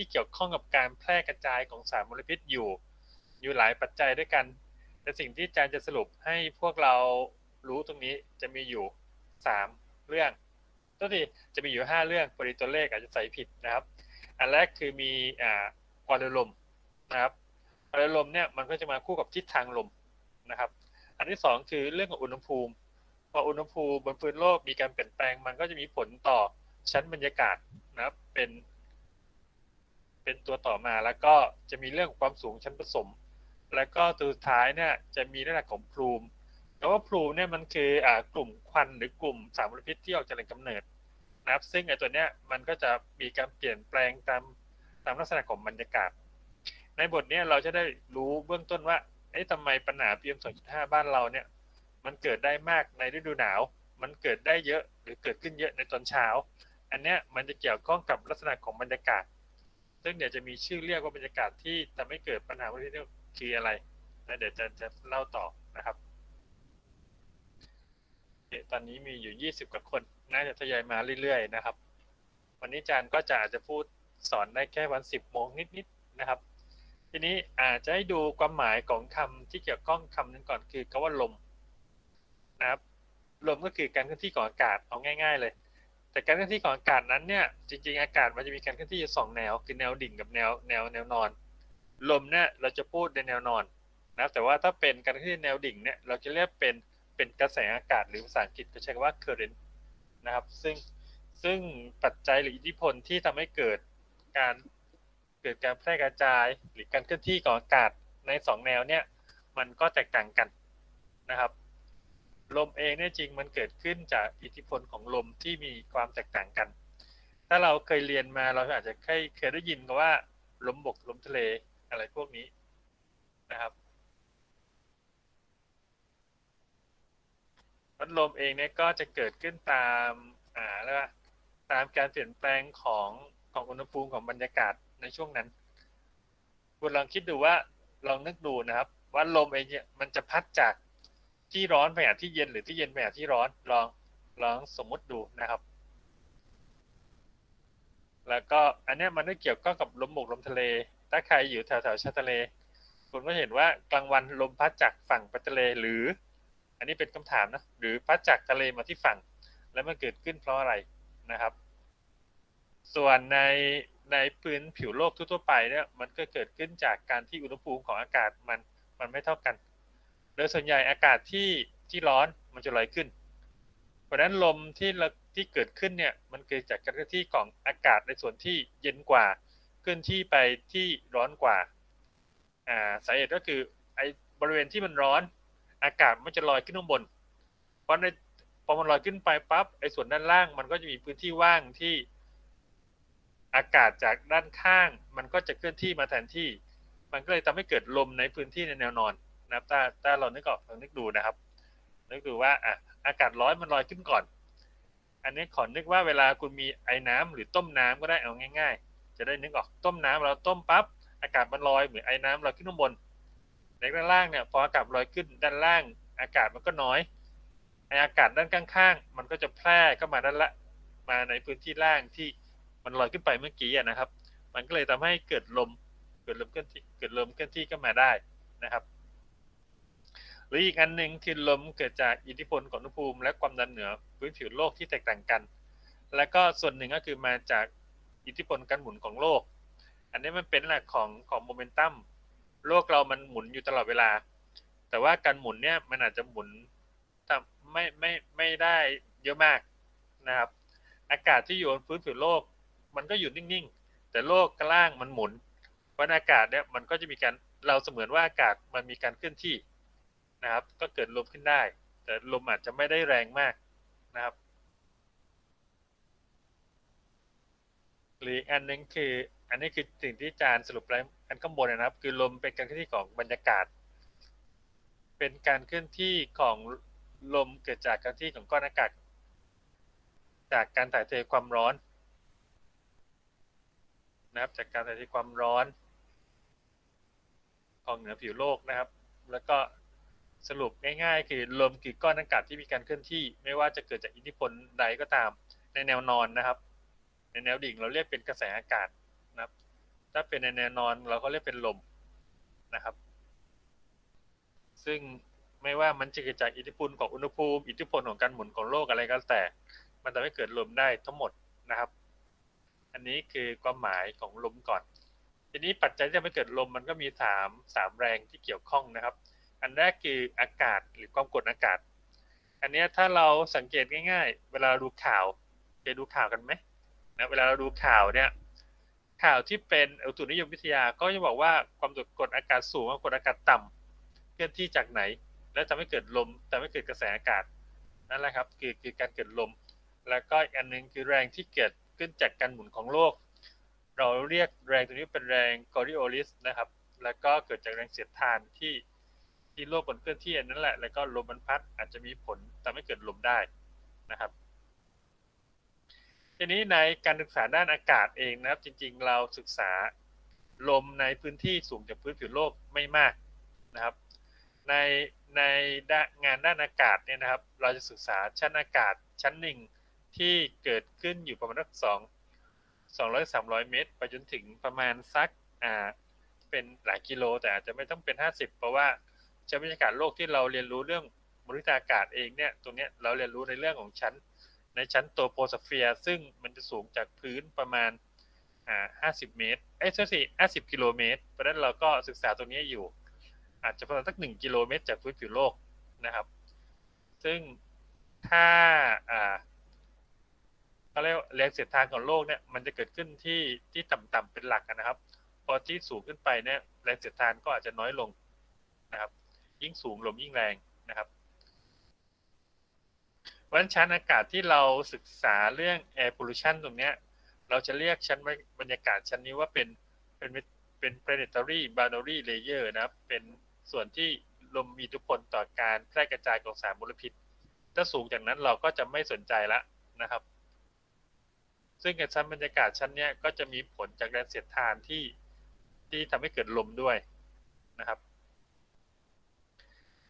ที่เกี่ยวข้องกับการแพร่กระจายของสารมลพิษอยู่ อยู่หลายปัจจัยด้วยกัน แต่สิ่งที่อาจารย์จะสรุปให้พวกเรารู้ตรงนี้จะมีอยู่สามเรื่องตัวที่จะมีอยู่ห้าเรื่องปริตัวเลขอาจจะใส่ผิดนะครับ อันแรกคือมีอ่าความเร็วลมนะครับความเร็วลมเนี่ยมันก็จะมาคู่กับทิศทางลมนะครับ อันที่สองคือเรื่องของอุณหภูมิพออุณหภูมิบนพื้นโลกมีการเปลี่ยนแปลงมันก็จะมีผลต่อชั้นบรรยากาศนะครับ เป็น เป็นตัวต่อมาแล้วก็จะมีเรื่องของความสูงชั้นผสม แล้วก็ตัวสุดท้ายเนี่ยจะมีลักษณะของพลูมแล้วว่าพลูมเนี่ยมันคืออ่ากลุ่มควันหรือกลุ่มสารมลพิษที่ออกจากแหล่งกำเนิดนะครับ ซึ่งไอ้ตัวเนี้ยมันก็จะมีการเปลี่ยนแปลงตามตามลักษณะของบรรยากาศ ในบทเนี้ยเราจะได้รู้เบื้องต้นว่าเอ๊ะทำไมปัญหา PM 2.5 บ้านเราเนี่ย มันเกิดได้มากในฤดูหนาว มันเกิดได้เยอะหรือเกิดขึ้นเยอะในตอนเช้า อันเนี้ยมันจะเกี่ยวข้องกับลักษณะของบรรยากาศ ซึ่งเดี๋ยวจะมีชื่อเรียกว่าบรรยากาศที่ทำให้เกิดปัญหาพวกนี้คืออะไรแล้วเดี๋ยวจะจะเล่าต่อนะครับตอนนี้มีอยู่ 20 กว่าคน น่าจะทยอยมาเรื่อยๆนะครับ วันนี้อาจารย์ก็จะอาจจะพูดสอนได้แค่วัน 10 โมงนิดๆนะครับ ทีนี้อาจจะให้ดูความหมายของคำที่เกี่ยวข้องคำนึงก่อนคือคำว่าลมนะครับ ลมก็คือการเคลื่อนที่ของอากาศเอาง่าย ๆ เลย แต่การเคลื่อนที่ของอากาศนั้นเนี่ยจริงๆอากาศมันจะมีการเคลื่อนที่สองแนวคือแนวดิ่งกับแนวแนวแนวนอน ลมเนี่ยเราจะพูดในแนวนอนนะแต่ว่าถ้าเป็นการเคลื่อนที่แนวดิ่งเนี่ยเราจะเรียกเป็นเป็นกระแสอากาศหรือภาษาอังกฤษก็ใช้คำว่า current นะครับ ซึ่งซึ่งปัจจัยหรืออิทธิพลที่ทำให้เกิดการเกิดการแพร่กระจายหรือการเคลื่อนที่ของอากาศในสองแนวเนี่ยมันก็แตกต่างกันนะครับ ลมเองเนี่ยจริงมันเกิดขึ้นจากอิทธิพลของลมที่มีความแตกต่างกัน ถ้าเราเคยเรียนมาเราอาจจะเคยเคยได้ยินกันว่าลมบกลมทะเลอะไรพวกนี้นะครับพัดลมเองเนี่ยก็จะเกิดขึ้นตามอ่าแล้วตามการเปลี่ยนแปลงของของอุณหภูมิของบรรยากาศในช่วงนั้นคุณลองคิดดูว่าลองนึกดูนะครับ ว่าลมเองเนี่ยมันจะพัดจาก ที่ร้อนไปหาที่เย็นหรือที่เย็นไปหาที่ร้อนลองลองสมมุติดูนะครับ แล้วก็อันนี้มันก็เกี่ยวข้องกับลมบกลมทะเล ถ้าใครอยู่แถวแถวชายทะเล คุณก็เห็นว่ากลางวันลมพัดจากฝั่งไปทะเลหรือ อันนี้เป็นคำถามนะหรือพัดจากทะเลมาที่ฝั่ง แล้วมันเกิดขึ้นเพราะอะไรนะครับ ส่วนในในพื้นผิวโลกทั่วๆไปเนี่ยมันก็เกิดขึ้นจากการที่อุณหภูมิของอากาศมันมันไม่เท่ากัน โดยส่วนใหญ่อากาศที่ที่ร้อนมันจะลอยขึ้น เพราะฉะนั้นลมที่ที่เกิดขึ้นเนี่ยมันเกิดจากการเคลื่อนที่ของอากาศในส่วนที่เย็นกว่าเคลื่อนที่ไปที่ร้อนกว่าอ่าสาเหตุก็คือไอ้บริเวณที่มันร้อน อากาศมันจะลอยขึ้นข้างบน เพราะในพอมันลอยขึ้นไปปั๊บไอ้ส่วนด้านล่าง มันก็จะมีพื้นที่ว่างที่อากาศจากด้านข้าง มันก็จะเคลื่อนที่มาแทนที่ มันก็เลยทำให้เกิดลมในพื้นที่ในแนวนอน นะครับถ้าถ้าเรานึกออกเรานึกดูนะครับนึกดูว่าอะอากาศร้อนมันลอยขึ้นก่อน อันนี้ขอนึกว่าเวลาคุณมีไอ้น้ำหรือต้มน้ำก็ได้เอาง่าย ๆ จะได้นึกออกต้มน้ำเราต้มปั๊บอากาศมันลอยเหมือนไอ้น้ำลอยขึ้นข้างบนในด้านล่างเนี่ยพออากาศลอยขึ้นด้านล่าง อากาศมันก็น้อยไออากาศด้านข้างๆ มันก็จะแพร่เข้ามาด้านละมาในพื้นที่ล่างที่มันลอยขึ้นไปเมื่อกี้นะครับ มันก็เลยทำให้เกิดลมเกิดลมเคลื่อนที่เกิดลมเคลื่อนที่ขึ้นมาได้นะครับ หรืออีกอันหนึ่งคือลมเกิดจากอิทธิพลของอุณหภูมิ และความดันเหนือพื้นผิวโลกที่แตกต่างกัน แล้วก็ส่วนหนึ่งก็คือมาจากอิทธิพลการหมุนของโลก อันนี้มันเป็นหลักของของโมเมนตัมโลกเรามันหมุนอยู่ตลอดเวลา แต่ว่าการหมุนเนี่ยมันอาจจะหมุนทำไม่ไม่ไม่ได้เยอะมากนะครับ อากาศที่อยู่บนพื้นผิวโลก มันก็อยู่นิ่งๆ แต่โลกข้างล่างมันหมุนเพราะอากาศเนี่ยมันก็จะมีการเราเสมือนว่าอากาศมันมีการเคลื่อนที่ นะครับ ก็เกิดลมขึ้นได้ แต่ลมอาจจะไม่ได้แรงมากนะครับ หรืออันนึงคือ อันนี้คือสิ่งที่อาจารย์สรุปไว้อันข้างบนนะครับ คือลมเป็นการเคลื่อนที่ของบรรยากาศ เป็นการเคลื่อนที่ของลมเกิดจากการที่ของก้อนอากาศ จากการถ่ายเทความร้อนนะครับจากการถ่ายเทความร้อน ของเหนือผิวโลกนะครับ แล้วก็ สรุปง่ายๆ คือลมคือก้อนอากาศที่มีการเคลื่อนที่ ไม่ว่าจะเกิดจากอิทธิพลใดก็ตาม ในแนวนอนนะครับ ในแนวดิ่งเราเรียกเป็นกระแสอากาศนะครับ ถ้าเป็นในแนวนอนเราก็เรียกเป็นลมนะครับ ซึ่งไม่ว่ามันจะเกิดจากอิทธิพลของอุณหภูมิอิทธิพลของการหมุนของโลกอะไรก็แต่ มันทำให้เกิดลมได้ทั้งหมดนะครับ อันนี้คือความหมายของลมก่อน ทีนี้ปัจจัยที่ทำให้เกิดลมมันก็มีสามสามแรงที่เกี่ยวข้องนะครับ อันแรกคืออากาศหรือความกดอากาศ อันนี้ถ้าเราสังเกตง่าย ๆ เวลาดูข่าวเคยดูข่าวกันไหมนะเวลาเราดูข่าวเนี่ย ข่าวที่เป็นอุตุนิยมวิทยาก็จะบอกว่าความกดอากาศสูงกับกดอากาศต่ำเคลื่อนที่จากไหน แล้วทำให้เกิดลมทำให้เกิดกระแสอากาศนั่นแหละครับคือคือการเกิดลม แล้วก็อีกอันหนึงคือแรงที่เกิดขึ้นจากการหมุนของโลก เราเรียกแรงตัวนี้เป็นแรงกอริโอลิสนะครับ แล้วก็เกิดจากแรงเสียดทานที่ ที่โลกมันเคลื่อนที่นนั่นแหละ แล้วก็ลมมันพัดอาจจะมีผลทำให้เกิดลมได้นะครับ ทีนี้ในการศึกษาด้านอากาศเองนะครับ จริง ๆ เราศึกษาลมในพื้นที่สูงจากพื้นผิวโลกไม่มากนะครับ ในในด้านงานด้านอากาศเนี่ยนะครับ เราจะศึกษาชั้นอากาศชั้นหนึ่งที่เกิดขึ้นอยู่ประมาณสักสองสองร้อยสามร้อยเมตร ไปจนถึงประมาณสักอ่าเป็นหลายกิโลแต่อาจจะไม่ต้องเป็นห้าสิบเพราะว่า ชั้นบรรยากาศโลกที่เราเรียนรู้เรื่องมลพิษทางอากาศเองเนี่ยตรงเนี้ยเราเรียนรู้ในเรื่องของชั้น ในชั้นโตโพสเฟียร์ซึ่งมันจะสูงจากพื้นประมาณอ่าห้าสิบเมตรเอ้ยใช่สิห้าสิบกิโลเมตร เพราะนั้นเราก็ศึกษาตรงนี้อยู่ อาจจะประมาณสักหนึ่งกิโลเมตรจากพื้นผิวโลกนะครับ ซึ่งถ้าอ่าเขาเรียกแรงเสียดทานของโลกเนี่ยมันจะเกิดขึ้นที่ที่ต่ำๆเป็นหลักนะครับ พอที่สูงขึ้นไปเนี่ยแรงเสียดทานก็อาจจะน้อยลงนะครับ ยิ่งสูงลมยิ่งแรงนะครับเพราะฉะนั้นชั้นอากาศที่เราศึกษาเรื่อง air pollution ตรงเนี้ย เราจะเรียกชั้นบรรยากาศชั้นนี้ว่าเป็นเป็นเป็น planetary boundary layer นะครับ เป็นส่วนที่ลมมีอิทธิพลต่อการแพร่กระจายของสารมลพิษ ถ้าสูงจากนั้นเราก็จะไม่สนใจละนะครับ ซึ่งชั้นบรรยากาศชั้นนี้ก็จะมีผลจากแรงเสียดทานที่ที่ทำให้เกิดลมด้วยนะครับ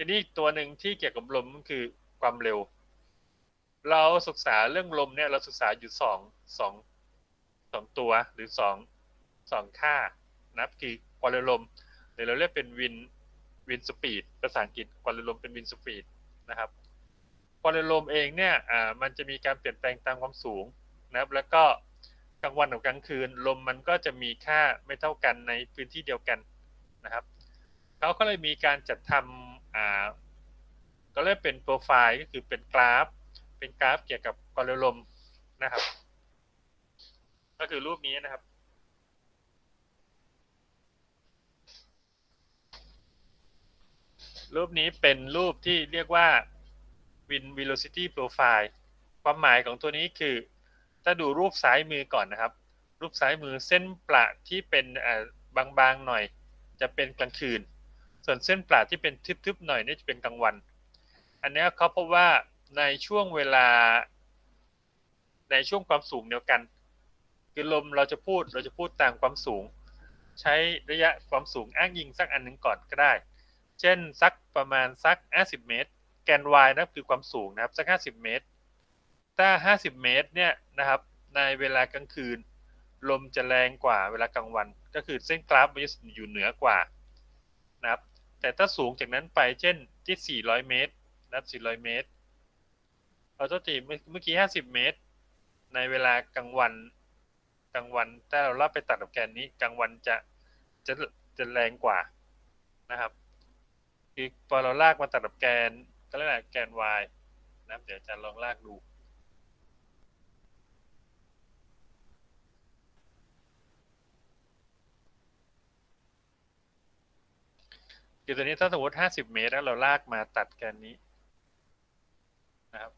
ทีนี้ตัวหนึ่งที่เกี่ยวกับลมก็คือความเร็ว เราศึกษาเรื่องลมเนี่ยเราศึกษาอยู่สองสองสองตัวหรือสองสองค่านะับคือความเร็วลมหรือเราเรียกเป็นวินวินสปีดภาษาอังกฤษความเร็วลมเป็นวินสปีดนะครับความเร็วลมเองเนี่ยอ่ามันจะมีการเปลี่ยนแปลงตามความสูงนะครับ แล้วก็กลางวันกับกลางคืนลมมันก็จะมีค่าไม่เท่ากันในพื้นที่เดียวกันนะครับเขาก็เลยมีการจัดทำอ่า ก็เรียกเป็นโปรไฟล์ก็คือเป็นกราฟ เป็นกราฟเกี่ยวกับความเร็วลมนะครับ ก็คือรูปนี้นะครับรูปนี้เป็นรูปที่เรียกว่า Wind Velocity Profile ความหมายของตัวนี้คือ ถ้าดูรูปซ้ายมือก่อนนะครับ รูปซ้ายมือเส้นประที่เป็นบางๆหน่อย จะเป็นกลางคืน ส่วนเส้นประที่เป็นทึบๆหน่อยนี่จะเป็นกลางวัน อันนี้เขาพบว่าในช่วงเวลา ในช่วงความสูงเดียวกัน คือลมเราจะพูดเราจะพูดตามความสูง ใช้ระยะความสูงอ้างยิงสักอันหนึ่งก่อนก็ได้ เช่นสักประมาณสัก 50 เมตร แกน y นะคือความสูงนะครับสัก 50 เมตร ถ้า 50 เมตรเนี่ยนะครับในเวลากลางคืน ลมจะแรงกว่าเวลากลางวัน ก็คือเส้นกราฟมันจะอยู่เหนือกว่านะครับ แต่ถ้าสูงจากนั้นไปเช่นที่ 400 เมตรนับ 400 เมตรเราตัวตีเมื่อกี้ 50 เมตร ในเวลากลางวันกลางวันถ้าเราลากไปตัดกับแกนนี้กลางวันจะจะจะแรงกว่านะครับคือพอเราลากมาตัดกับแกนก็เรียกแกน y นะครับเดี๋ยวจะลองลากดู คือตัวนี้ถ้าสมมติ50เมตรแล้วเราลากมาตัดแกนนี้นะครับ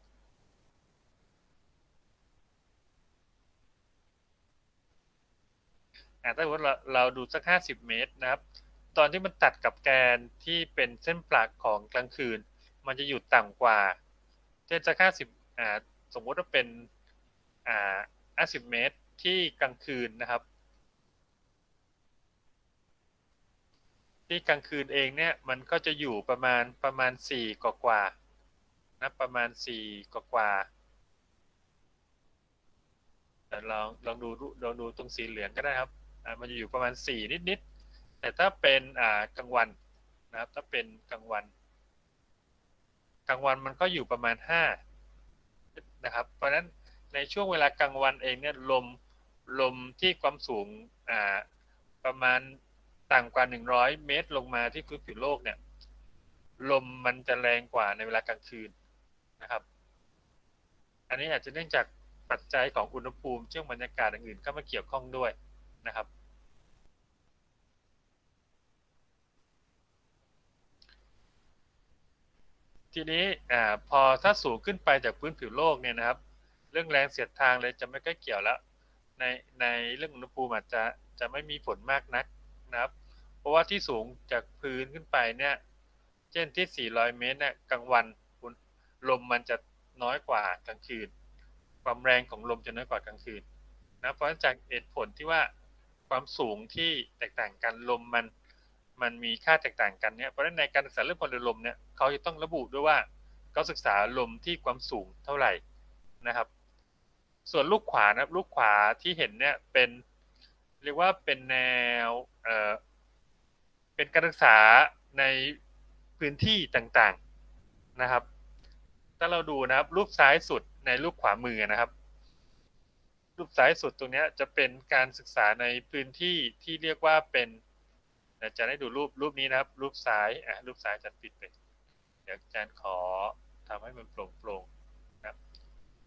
ถ้าสมมติเราเราดูสัก50เมตรนะครับ ตอนที่มันตัดกับแกนที่เป็นเส้นปลักของกลางคืน มันจะอยู่ต่ำกว่า เช่นสัก50อ่าสมมติว่าเป็นอ่า50เมตรที่กลางคืนนะครับ ที่กลางคืนเองเนี่ยมันก็จะอยู่ประมาณประมาณ4กว่ากว่านะประมาณ4กว่ากว่าลองลองดูลองดูตรงสีเหลืองก็ได้ครับมันจะอยู่ประมาณสี่นิดๆแต่ถ้าเป็นอ่ากลางวันนะครับ ถ้าเป็นกลางวันกลางวันมันก็อยู่ประมาณห้านะครับ เพราะฉะนั้นในช่วงเวลากลางวันเองเนี่ยลมลมที่ความสูงอ่าประมาณ ต่ำกว่า 100 เมตรลงมาที่พื้นผิวโลกเนี่ย ลมมันจะแรงกว่าในเวลากลางคืนนะครับ อันนี้อาจจะเนื่องจากปัจจัยของอุณหภูมิเชื่องบรรยากาศอื่นๆเข้ามาเกี่ยวข้องด้วยนะครับ ทีนี้อพอถ้าสูงขึ้นไปจากพื้นผิวโลกเนี่ยนะครับ เรื่องแรงเสียดทางเลยจะไม่ใกล้เกี่ยวแล้วในในเรื่องอุณหภูมิอาจจะจะไม่มีผลมากนักนะครับ เพราะว่าที่สูงจากพื้นขึ้นไปเนี่ย เช่นที่ 400 เมตรเนี่ยกลางวันลมมันจะน้อยกว่ากลางคืน ความแรงของลมจะน้อยกว่ากลางคืนนะเพราะจากเหตุผลที่ว่าความสูงที่แตกต่างกันลมมันมันมีค่าแตกต่างกันเนี่ยเพราะฉะนั้นในการศึกษาเรื่องพลลมเนี่ยเขาจะต้องระบุด้วยว่าเขาศึกษาลมที่ความสูงเท่าไหร่นะครับ ส่วนลูกขวานะครับลูกขวาที่เห็นเนี่ยเป็นเรียกว่าเป็นแนวเอ่อ เป็นการศึกษาในพื้นที่ต่างๆนะครับ ถ้าเราดูนะครับ รูปซ้ายสุดในรูปขวามือนะครับ รูปซ้ายสุดตรงนี้จะเป็นการศึกษาในพื้นที่ที่เรียกว่าเป็นอาจะได้ดูรูปรูปนี้นะครับ รูปซ้ายอะรูปซ้ายจะปิดไปเดี๋ยวอาจารย์ขอทำให้มันโปร่งๆนะครับ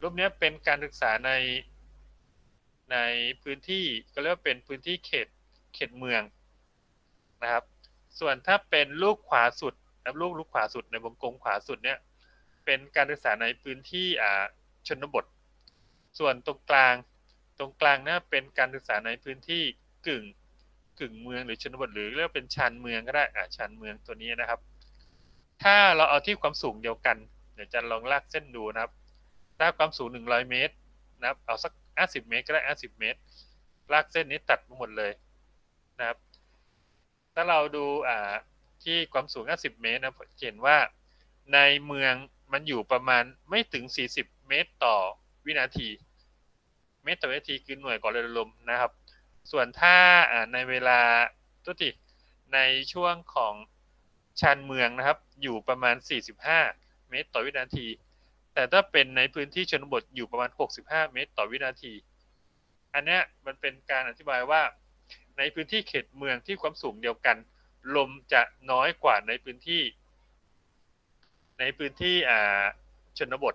รูปนี้เป็นการศึกษาในในพื้นที่ก็เรียกว่าเป็นพื้นที่เขตเขตเมืองนะครับ ส่วนถ้าเป็นลูกขวาสุดนะลูกลูกขวาสุดในวงกลมขวาสุดเนี่ยเป็นการศึกษาในพื้นที่อ่าชนบท ส่วนตรงกลางตรงกลางเนี่ยเป็นการศึกษาในพื้นที่กึ่งกึ่งเมืองหรือชนบทหรือเรียกว่าเป็นชานเมืองก็ได้อ่าชานเมืองตัวนี้นะครับ ถ้าเราเอาที่ความสูงเดียวกัน เดี๋ยวจะลองลากเส้นดูนะครับถ้าความสูง 100 เมตรนะครับเอาสัก 50 เมตรก็ได้ 50 เมตร ลากเส้นนี้ตัดหมดเลยนะครับ ถ้าเราดูอ่าที่ความสูง 50 เมตรนะเห็นว่าในเมืองมันอยู่ประมาณไม่ถึง 40 เมตรต่อวินาที เมตรต่อวินาทีคือหน่วยก่อเรือลมนะครับ ส่วนถ้าอ่าในเวลาตุติในช่วงของชานเมืองนะครับ อยู่ประมาณ 45 เมตรต่อวินาที แต่ถ้าเป็นในพื้นที่ชนบทอยู่ประมาณ 65 เมตรต่อวินาที อันนี้มันเป็นการอธิบายว่า ในพื้นที่เขตเมืองที่ความสูงเดียวกัน ลมจะน้อยกว่าในพื้นที่ ในพื้นที่อ่าชนบท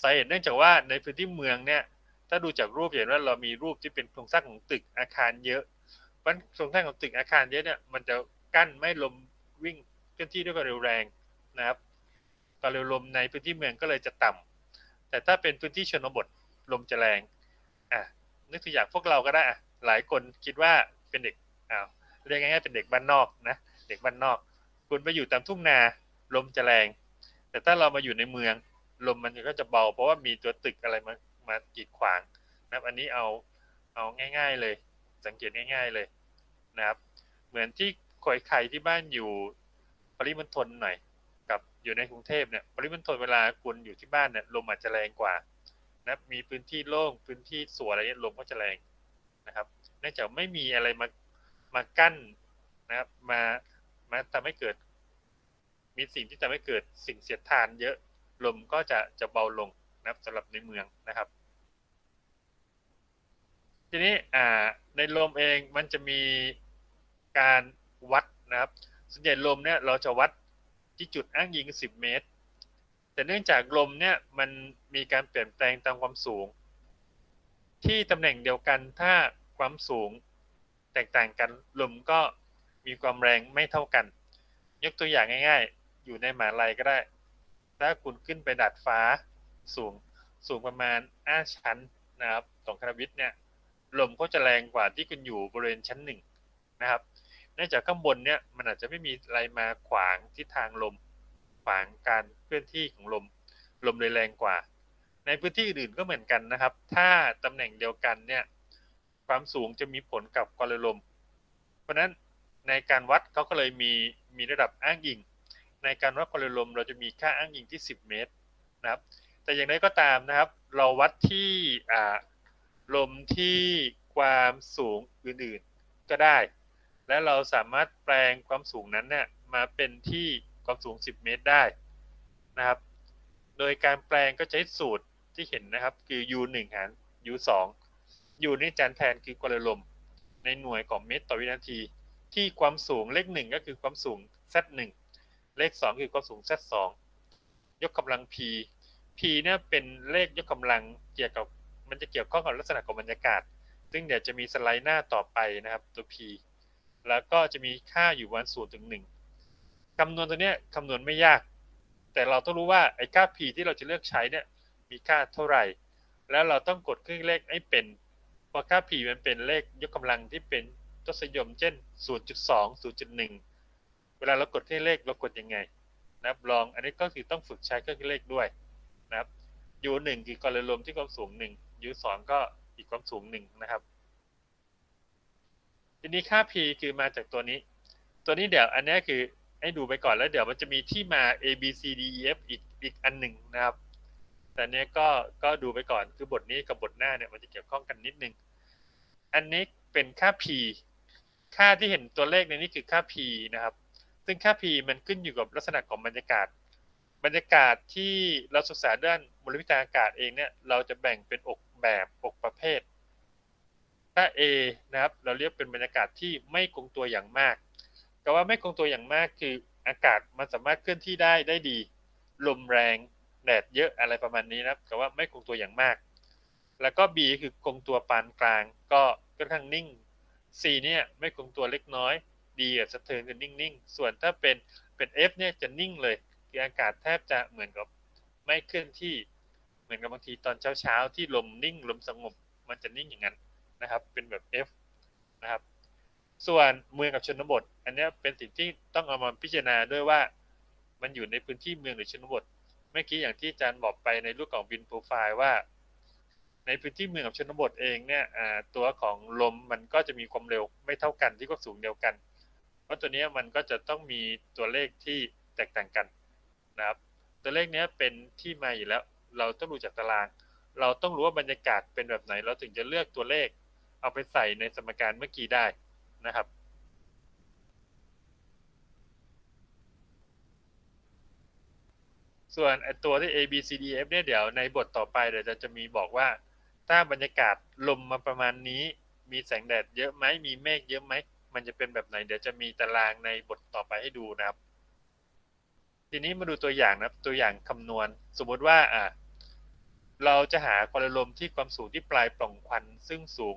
สาเหตุเนื่องจากว่าในพื้นที่เมืองเนี่ย ถ้าดูจากรูปเห็นว่าเรามีรูปที่เป็นโครงสร้างของตึกอาคารเยอะเพราะโครงสร้างของตึกอาคารเยอะเนี่ยมันจะกั้นไม่ลมวิ่งเคลื่อนที่ด้วยความเร็วแรงนะครับความเร็วลมในพื้นที่เมืองก็เลยจะต่ำแต่ถ้าเป็นพื้นที่ชนบทลมจะแรงอะนึกตัวอย่างพวกเราก็ได้อะหลายคนคิดว่า เป็นเด็กอ้าวเรียกง่ายๆเป็นเด็กบ้านนอกนะเด็กบ้านนอก คุณไปอยู่ตามทุ่งนาลมจะแรง แต่ถ้าเรามาอยู่ในเมือง ลมมันก็จะเบา เพราะว่ามีตัวตึกอะไรมามากีดขวางนะครับ อันนี้เอาเอาง่าย ๆเลย สังเกตง่าย ๆเลยนะครับ เหมือนที่คอยใครที่บ้านอยู่ปริมณฑลหน่อยกับอยู่ในกรุงเทพเนี่ยปริมณฑลเวลาคุณอยู่ที่บ้านเนี่ยลมอาจจะแรงกว่านะมีพื้นที่โล่งพื้นที่สวนอะไรเงี้ยลมก็จะแรงนะครับ นื่องจากไม่มีอะไรมามากั้นนะครับ มามาทำให้เกิด มีสิ่งที่ทำให้เกิดสิ่งเสียดทานเยอะลมก็จะจะเบาลงนะครับสำหรับในเมืองนะครับ ทีนี้อ่าในลมเองมันจะมีการวัดนะครับส่วนใหญ่ลมเนี่ยเราจะวัดที่จุดอ้างยิง 10 เมตร แต่เนื่องจากลมเนี่ยมันมีการเปลี่ยนแปลงตามความสูง ที่ตำแหน่งเดียวกันถ้า ความสูงแตกต่างกันลมก็มีความแรงไม่เท่ากัน ยกตัวอย่างง่าย ๆ อยู่ในหมาลัยก็ได้ ถ้าคุณขึ้นไปดาดฟ้าสูงสูงประมาณ5ชั้นนะครับตรงคณวิทย์เนี่ยลมก็จะแรงกว่าที่คุณอยู่บริเวณชั้นหนึ่งนะครับเนื่องจากข้างบนเนี่ยมันอาจจะไม่มีอะไรมาขวางทิศทางลม ขวางการเคลื่อนที่ของลม ลมเลยแรงกว่า ในพื้นที่อื่นก็เหมือนกันนะครับ ถ้าตำแหน่งเดียวกันเนี่ย ความสูงจะมีผลกับความเร็วลม เพราะฉะนั้นในการวัดเขาก็เลยมีมีระดับอ้างอิง ในการวัดความเร็วลม เราจะมีค่าอ้างอิงที่ 10 เมตรนะครับ แต่อย่างไรก็ตามนะครับ เราวัดที่ลมที่ความสูงอื่นๆก็ได้ และเราสามารถแปลงความสูงนั้นเนี่ยมาเป็นที่ความสูง 10 เมตรได้นะครับ โดยการแปลงก็ใช้สูตรที่เห็นนะครับ คือ u 1หาร u 2 u นี่ในจานแทนคือความเร็วลม ในหน่วยของเมตรต่อวินาที ที่ความสูงเลขหนึ่งก็คือความสูง z 1เลข2คือความสูง z 2ยกกำลัง p p เนี่ยเป็นเลขยกกำลังเกี่ยวกับมันจะเกี่ยวข้องกับลักษณะของบรรยากาศ ซึ่งเดี๋ยวจะมีสไลด์หน้าต่อไปนะครับตัว p แล้วก็จะมีค่าอยู่วันศูนย์ถึงหนึ่งคำนวณตัวเนี้ยคำนวณไม่ยาก แต่เราต้องรู้ว่าไอ้ค่า p ที่เราจะเลือกใช้เนี่ยมีค่าเท่าไหร่ แล้วเราต้องกดเครื่องเลขให้เป็น ราะค่า p มันเป็นเลขยกกำลังที่เป็นทศนิยม เช่น 0.2 0.1 เวลาเรากดเครื่เลขเรากดยังไง นะครับลองอันนี้ก็คือต้องฝึกใช้เครื่องเลขด้วยนะครับ u 1คือกรณรวมที่ความสูง 1 u 2ก็อีกความสูง 1 นะครับ ทีนี้ค่า p คือมาจากตัวนี้ ตัวนี้เดี๋ยวอันนี้คือให้ดูไปก่อนแล้วเดี๋ยวมันจะมีที่มา a b c d e f อีกอีกอันหนึ่งนะครับ แต่เนี้ยก็ก็ดูไปก่อนคือบทนี้กับบทหน้าเนี่ยมันจะเกี่ยวข้องกันนิดนึง อันนี้เป็นค่า p ค่าที่เห็นตัวเลขในนี้คือค่า p นะครับ ซึ่งค่า p มันขึ้นอยู่กับลักษณะของบรรยากาศ บรรยากาศที่เราศึกษาด้านมลพิษทางอากาศเองเนี่ย เราจะแบ่งเป็นอกแบบอกประเภท ถ้า A นะครับ เราเรียกเป็นบรรยากาศที่ไม่คงตัวอย่างมากแต่ว่าไม่คงตัวอย่างมากคืออากาศมันสามารถเคลื่อนที่ได้ได้ดี ลมแรงแดดเยอะอะไรประมาณนี้นะครับแต่ว่าไม่คงตัวอย่างมาก แล้วก็ B คือคงตัวปานกลาง ก็ ค่อนข้างนิ่ง C เนี่ยไม่คงตัวเล็กน้อย D กับสะเทินคือนิ่งๆ ส่วนถ้าเป็นเป็น F เนี่ยจะนิ่งเลยคืออากาศแทบจะเหมือนกับไม่เคลื่อนที่ เหมือนกับบางทีตอนเช้าๆที่ลมนิ่งลมสงบมันจะนิ่งอย่างนั้นนะครับ เป็นแบบ F นะครับ ส่วนเมืองกับชนบท อันนี้เป็นสิ่งที่ต้องเอามาพิจารณาด้วยว่า มันอยู่ในพื้นที่เมืองหรือชนบท เมื่อกี้อย่างที่อาจารย์บอกไปในรูปของบินโปรไฟล์ว่า ในพื้นที่เมืองกับชนบทเองเนี่ยตัวของลมมันก็จะมีความเร็วไม่เท่ากันที่ก็สูงเดียวกัน เพราะตัวนี้มันก็จะต้องมีตัวเลขที่แตกต่างกันนะครับ ตัวเลขนี้เป็นที่มาอยู่แล้ว เราต้องดูจากตาราง เราต้องรู้ว่าบรรยากาศเป็นแบบไหน เราถึงจะเลือกตัวเลขเอาไปใส่ในสมการเมื่อกี้ได้นะครับส่วนตัวที่ A B C D F เนี่ยเดี๋ยวในบทต่อไปเดี๋ยวจะมีบอกว่า ถ้าบรรยากาศลมมาประมาณนี้ มีแสงแดดเยอะไหมมีเมฆเยอะไหมมันจะเป็นแบบไหนเดี๋ยวจะมีตารางในบทต่อไปให้ดูนะครับ ทีนี้มาดูตัวอย่างนะครับตัวอย่างคำนวณ สมมติว่าอ่าเราจะหาความรลมที่ความสูงที่ปลายปล่องควันซึ่งสูง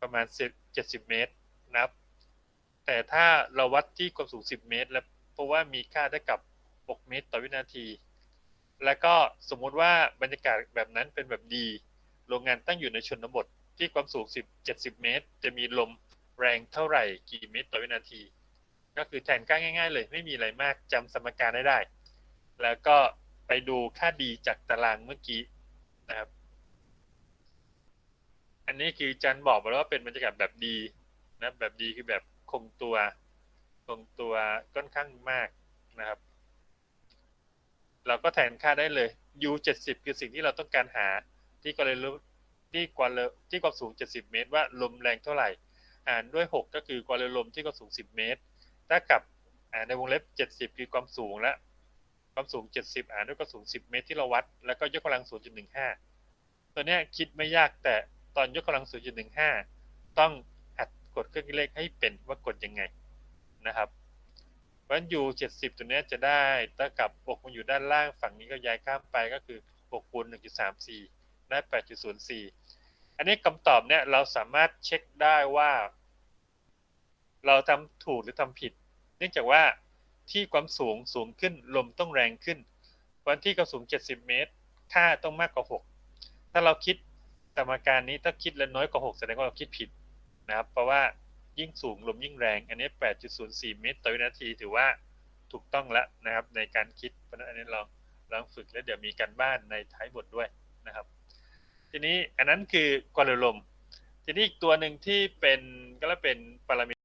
ประมาณ70 เมตรนะครับ แต่ถ้าเราวัดที่ความสูง 10 เมตร แล้วเพราะว่ามีค่าเท่ากับ 6 เมตร ต่อวินาที แล้วก็สมมุติว่าบรรยากาศแบบนั้นเป็นแบบดี โรงงานตั้งอยู่ในชนบทที่ความสูง 10 70 เมตร จะมีลมแรงเท่าไหร่กี่เมตรต่อวินาที ก็คือแทนค่าง่ายๆ เลย ไม่มีอะไรมากจำสมการได้ได้ แล้วก็ไปดูค่าดีจากตารางเมื่อกี้นะครับ อันนี้คือจันบอกไปแล้วว่าเป็นบรรยากาศแบบดีนะแบบดีคือแบบคงตัวคงตัวค่อนข้างมากนะครับ เราก็แทนค่าได้เลย u 70คือสิ่งที่เราต้องการหา ที่กรณีที่ความที่ความสูง 70 เมตร ว่าลมแรงเท่าไหร่หารด้วย 6 ก็คือความเร็วลมที่ความสูง 10 เมตรถ้ากับในวงเล็บ 70 คือความสูงและความสูง 70หารด้วยความสูง 10 เมตร ที่เราวัด แล้วก็ยกกำลัง 0.15 ตัวนี้คิดไม่ยากแต่ตอนยกกำลัง 0.15 ต้องหัดกดเครื่องคิดเลขให้เป็นว่ากดยังไงนะครับเพราะฉะนั้น u 70 ตัวนี้จะได้เท่ากับอกมันอยู่ด้านล่างฝั่งนี้ก็ย้ายข้ามไปก็คือ6คูณ1.34 ได้ 8.04 อันนี้คำตอบเนี่ยเราสามารถเช็คได้ว่า เราทำถูกหรือทำผิด เนื่องจากว่าที่ความสูงสูงขึ้นลมต้องแรงขึ้น วันที่ความสูง 70 เมตร ค่าต้องมากกว่า 6 ถ้าเราคิดสมการนี้ถ้าคิดแล้วน้อยกว่า 6 แสดงว่าเราคิดผิดนะครับ เพราะว่ายิ่งสูงลมยิ่งแรง อันนี้ 8.04 เมตรต่อวินาทีถือว่าถูกต้องแล้วนะครับในการคิดเพราะฉะนั้นอันนี้ลองลองฝึกแล้วเดี๋ยวมีการบ้านในท้ายบทด้วยนะครับ ทีนี้อันนั้นคือกวาลลม ทีนี้อีกตัวหนึ่งที่เป็นก็แล้วเป็นปรมิ